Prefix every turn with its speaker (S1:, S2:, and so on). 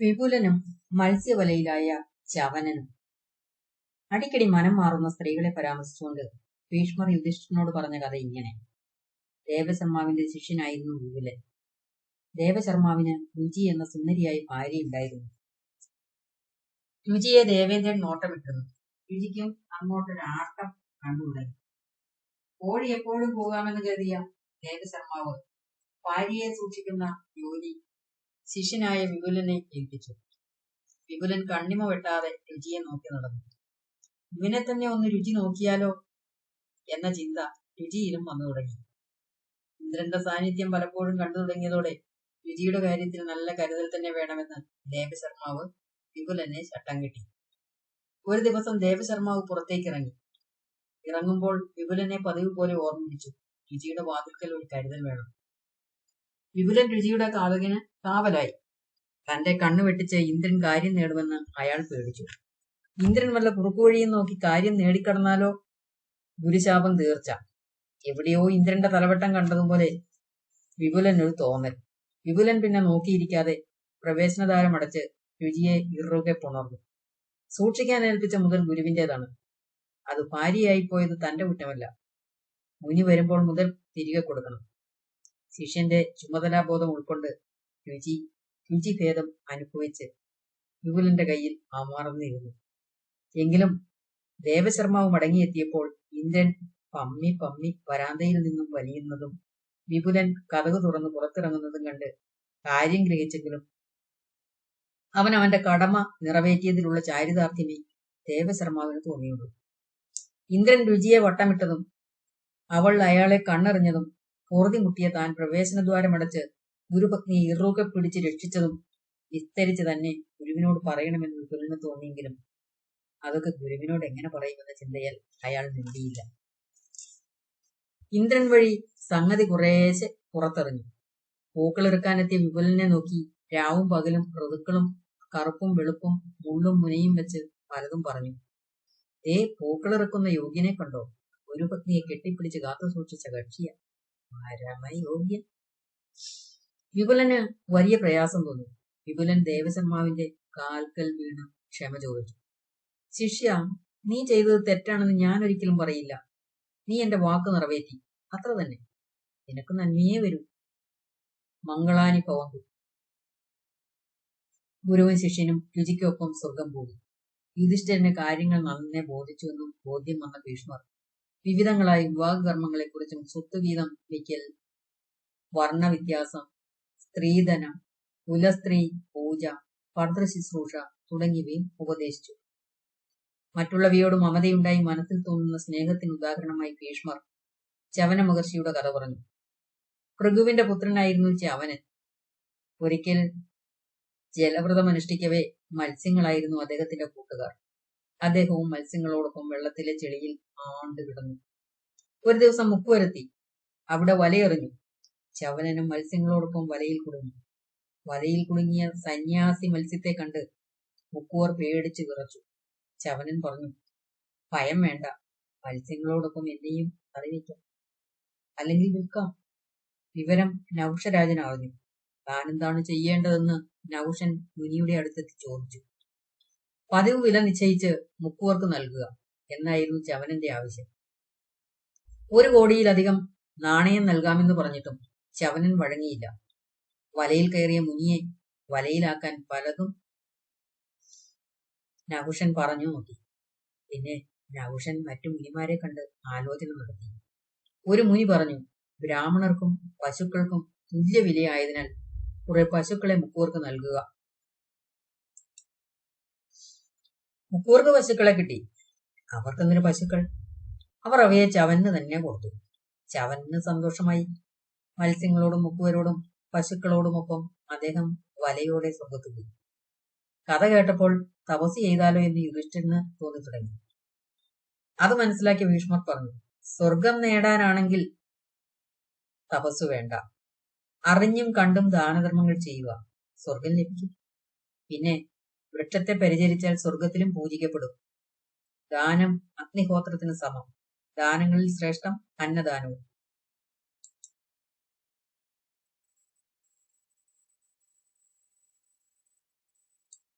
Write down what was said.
S1: വിപുലനും മത്സ്യവലയിലായ ചവനനും. അടിക്കടി മനം മാറുന്ന സ്ത്രീകളെ പരാമർശിച്ചുകൊണ്ട് ഭീഷ്മർ യുധിഷ്ഠിരനോട് പറഞ്ഞ കഥ ഇങ്ങനെ. ദേവശർമാവിന്റെ ശിഷ്യനായിരുന്നു വിപുലൻ. ദേവശർമാവിന് രുചി എന്ന സുന്ദരിയായി ഭാര്യ ഭാര്യയുണ്ടായിരുന്നു രുചിയെ ദേവേന്ദ്രൻ നോട്ടമിട്ടിരുന്നു രുചിക്കും അങ്ങോട്ടൊരാട്ടം കണ്ടുതുടങ്ങി കോഴി എപ്പോഴും പോകാമെന്ന് കരുതിയ ദേവശർമാവ് ഭാര്യയെ സൂക്ഷിക്കുന്ന ജോലി ശിഷ്യനായ വിപുലനെ ഏൽപ്പിച്ചു. വിപുലൻ കണ്ണിമ വെട്ടാതെ രുചിയെ നോക്കി നടന്നു. ഇവനെ തന്നെ ഒന്ന് രുചി നോക്കിയാലോ എന്ന ചിന്ത രുചിയിലും വന്നു തുടങ്ങി. ഇന്ദ്രന്റെ സാന്നിധ്യം പലപ്പോഴും കണ്ടു തുടങ്ങിയതോടെ രുചിയുടെ കാര്യത്തിൽ നല്ല കരുതൽ തന്നെ വേണമെന്ന് ദേവശർമാവ് വിപുലനെ ചട്ടം കിട്ടി. ഒരു ദിവസം ദേവശർമാവ് പുറത്തേക്ക് ഇറങ്ങി. ഇറങ്ങുമ്പോൾ വിപുലനെ പതിവ് പോലെ ഓർമ്മിപ്പിച്ചു. രുചിയുടെ വാതിൽക്കൽ ഒരു കരുതൽ വേണം. വിപുലൻ രുചിയുടെ കാവകിന് കാവലായി. തന്റെ കണ്ണു വെട്ടിച്ച് ഇന്ദ്രൻ കാര്യം നേടുമെന്ന് അയാൾ പേടിച്ചു. ഇന്ദ്രൻ വല്ല കുറുക്കുവഴിയും നോക്കി കാര്യം നേടിക്കടന്നാലോ? ഗുരുശാപം തീർച്ച. എവിടെയോ ഇന്ദ്രന്റെ തലവട്ടം കണ്ടതുപോലെ വിപുലൻ ഒരു തോന്നൽ. വിപുലൻ പിന്നെ നോക്കിയിരിക്കാതെ പ്രവേശനദ്വാരം അടച്ച് രുചിയെ ഇറുകെ പുണർന്നു. സൂക്ഷിക്കാൻ ഏൽപ്പിച്ച മുതൽ ഗുരുവിന്റേതാണ്. അത് ഭാര്യയായി പോയത് തന്റെ കുറ്റമല്ല. മുനി വരുമ്പോൾ മുതൽ തിരികെ കൊടുക്കണം. ശിഷ്യന്റെ ചുമതലാബോധം ഉൾക്കൊണ്ട് രുചി രുചിഭേദം അനുഭവിച്ച് വിപുലന്റെ കയ്യിൽ അമർന്നിരുന്നു എങ്കിലും ദേവശർമാവ് മടങ്ങിയെത്തിയപ്പോൾ ഇന്ദ്രൻ പമ്മി പമ്മി വരാന്തയിൽ നിന്നും വലിയുന്നതും വിപുലൻ കഥകു തുറന്ന് പുറത്തിറങ്ങുന്നതും കണ്ട് കാര്യം ഗ്രഹിച്ചെങ്കിലും അവൻ അവന്റെ കടമ നിറവേറ്റിയതിലുള്ള ചാരിതാർത്ഥ്യമേ ദേവശർമാവിന് തോന്നിയുള്ളൂ. ഇന്ദ്രൻ രുചിയെ വട്ടമിട്ടതും അവൾ അയാളെ കണ്ണെറിഞ്ഞതും പൊറുതി മുട്ടിയ താൻ പ്രവേശനദ്വാരമടച്ച് ഗുരുപത്നിയെ ഇറുകെ പിടിച്ച് രക്ഷിച്ചതും വിസ്തരിച്ച് തന്നെ ഗുരുവിനോട് പറയണമെന്ന് വിപുലിന് തോന്നിയെങ്കിലും അതൊക്കെ ഗുരുവിനോട് എങ്ങനെ പറയുമെന്ന ചിന്തയാൽ അയാൾ നേടിയില്ല ഇന്ദ്രൻ വഴി സംഗതി കുറേശ്ശെ പുറത്തെറിഞ്ഞു. പൂക്കളെടുക്കാനെത്തിയ വിപുലിനെ നോക്കി രാവും പകലും ഋതുക്കളും കറുപ്പും വെളുപ്പും മുള്ളും മുനയും വെച്ച് പലതും പറഞ്ഞു. ഏ പൂക്കളിറക്കുന്ന യോഗ്യനെ കണ്ടോ? ഒരു പത്നിയെ കെട്ടിപ്പിടിച്ച് കാത്തു സൂക്ഷിച്ച കക്ഷിയ. പരമയോഗ്യൻ വിപുലന് വലിയ പ്രയാസം തോന്നി. വിപുലൻ ദേവശർമാവിന്റെ കാൽക്കൽ വീണ് ക്ഷമ ചോദിച്ചു. ശിഷ്യ നീ ചെയ്തത് തെറ്റാണെന്ന് ഞാൻ ഒരിക്കലും പറയില്ല. നീ എന്റെ വാക്ക് നിറവേറ്റി. അത്ര തന്നെ. നിനക്ക് നന്മയേ വരൂ. മംഗളാനി ഭവന്തു ഗുരുവും ശിഷ്യനും രുചിക്കൊപ്പം സ്വർഗം പോയി. യുധിഷ്ഠിരന് കാര്യങ്ങൾ നന്നെ ബോധിച്ചുവെന്നും ബോധ്യം വന്ന ഭീഷ്മർ വിവിധങ്ങളായ വിവാഹകർമ്മങ്ങളെക്കുറിച്ചും സ്വത്തുവീതം വയ്ക്കൽ വർണവ്യത്യാസം സ്ത്രീധനം കുലസ്ത്രീ പൂജ ഭർത്തൃശുശ്രൂഷ തുടങ്ങിയവയും ഉപദേശിച്ചു. മറ്റുള്ളവയോട് മമതയുണ്ടായി മനസ്സിൽ തോന്നുന്ന സ്നേഹത്തിന് ഉദാഹരണമായി ഭീഷ്മർ ചവന മഹർഷിയുടെ കഥ പറഞ്ഞു. ഭൃഗുവിന്റെ പുത്രനായിരുന്നു ചവനൻ. ഒരിക്കൽ ജലവ്രതം അനുഷ്ഠിക്കവേ മത്സ്യങ്ങളായിരുന്നു അദ്ദേഹത്തിന്റെ കൂട്ടുകാർ. അദ്ദേഹവും മത്സ്യങ്ങളോടൊപ്പം വെള്ളത്തിലെ ചെളിയിൽ ആണ്ട് കിടന്നു. ഒരു ദിവസം മുക്കുവരത്തി അവിടെ വലയെറിഞ്ഞു. ചവനനും മത്സ്യങ്ങളോടൊപ്പം വലയിൽ കുടുങ്ങി. വലയിൽ കുടുങ്ങിയ സന്യാസി മത്സ്യത്തെ കണ്ട് മുക്കുവർ പേടിച്ചു വിറച്ചു. ചവനൻ പറഞ്ഞു ഭയം വേണ്ട. മത്സ്യങ്ങളോടൊപ്പം എന്നെയും അറിയിക്കാം. അല്ലെങ്കിൽ വിൽക്കാം. വിവരം നൗഷരാജൻ അറിഞ്ഞു താനെന്താണ് ചെയ്യേണ്ടതെന്ന് നൗഷൻ മുനിയുടെ അടുത്തെത്തി ചോദിച്ചു. പതിവ് വില നിശ്ചയിച്ച് മുക്കുവർക്ക് നൽകുക. എന്നായിരുന്നു ചവനന്റെ ആവശ്യം. ഒരു കോടിയിലധികം നാണയം നൽകാമെന്ന് പറഞ്ഞിട്ടും ചവനൻ വഴങ്ങിയില്ല. വലയിൽ കയറിയ മുനിയെ വലയിലാക്കാൻ പലതും നഹുഷൻ പറഞ്ഞു നോക്കി. പിന്നെ നഹുഷൻ മറ്റു മുനിമാരെ കണ്ട് ആലോചന നടത്തി. ഒരു മുനി പറഞ്ഞു ബ്രാഹ്മണർക്കും പശുക്കൾക്കും തുല്യ വിലയായതിനാൽ കുറെ പശുക്കളെ മുക്കൂർക്ക് നൽകുക. മുക്കൂർക്ക് പശുക്കളെ കിട്ടി. അവർക്കെന്തിനു പശുക്കൾ? അവർ അവയെ ചവന് തന്നെ കൊടുത്തു. ചവന് സന്തോഷമായി. മത്സ്യങ്ങളോടും മുക്കുവരോടും പശുക്കളോടുമൊപ്പം അദ്ദേഹം വലയോടെ സ്വർഗത്തു പോയി. കഥ കേട്ടപ്പോൾ തപസ് ചെയ്താലോ എന്ന് യുധിഷ്ഠിരന് തോന്നി തുടങ്ങി അത് മനസ്സിലാക്കിയ ഭീഷ്മർ പറഞ്ഞു സ്വർഗം നേടാനാണെങ്കിൽ തപസ് വേണ്ട. അറിഞ്ഞും കണ്ടും ദാനധർമ്മങ്ങൾ ചെയ്യുക. സ്വർഗം ലഭിക്കും. പിന്നെ വൃക്ഷത്തെ പരിചരിച്ചാൽ സ്വർഗത്തിലും പൂജിക്കപ്പെടും. ദാനം അഗ്നിഹോത്രത്തിന് സമം. ദാനങ്ങളിൽ ശ്രേഷ്ഠം അന്നദാനവും.